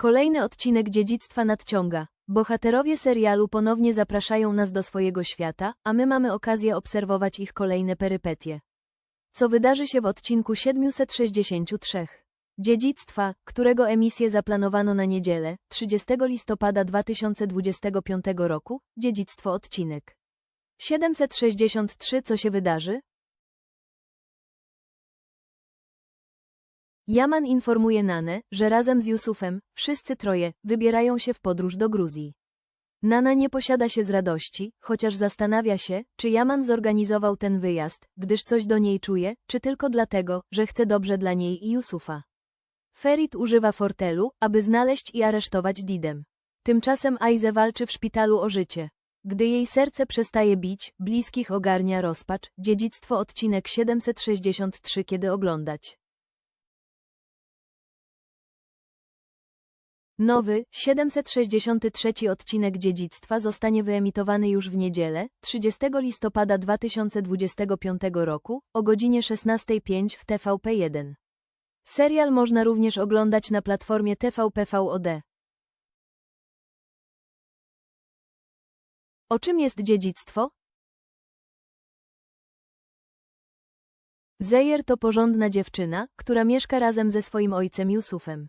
Kolejny odcinek dziedzictwa nadciąga. Bohaterowie serialu ponownie zapraszają nas do swojego świata, a my mamy okazję obserwować ich kolejne perypetie. Co wydarzy się w odcinku 763? Dziedzictwa, którego emisję zaplanowano na niedzielę, 30 listopada 2025 roku, dziedzictwo odcinek. 763 Co się wydarzy? Yaman informuje Nanę, że razem z Yusufem, wszyscy troje, wybierają się w podróż do Gruzji. Nana nie posiada się z radości, chociaż zastanawia się, czy Yaman zorganizował ten wyjazd, gdyż coś do niej czuje, czy tylko dlatego, że chce dobrze dla niej i Yusufa. Ferit używa fortelu, aby znaleźć i aresztować Didem. Tymczasem Aize walczy w szpitalu o życie. Gdy jej serce przestaje bić, bliskich ogarnia rozpacz, dziedzictwo odcinek 763 kiedy oglądać. Nowy, 763 odcinek Dziedzictwa zostanie wyemitowany już w niedzielę, 30 listopada 2025 roku, o godzinie 16.05 w TVP1. Serial można również oglądać na platformie TVP VOD. O czym jest dziedzictwo? Zejer to porządna dziewczyna, która mieszka razem ze swoim ojcem Yusufem.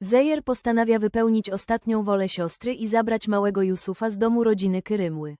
Zejer postanawia wypełnić ostatnią wolę siostry i zabrać małego Yusufa z domu rodziny Kyrymły.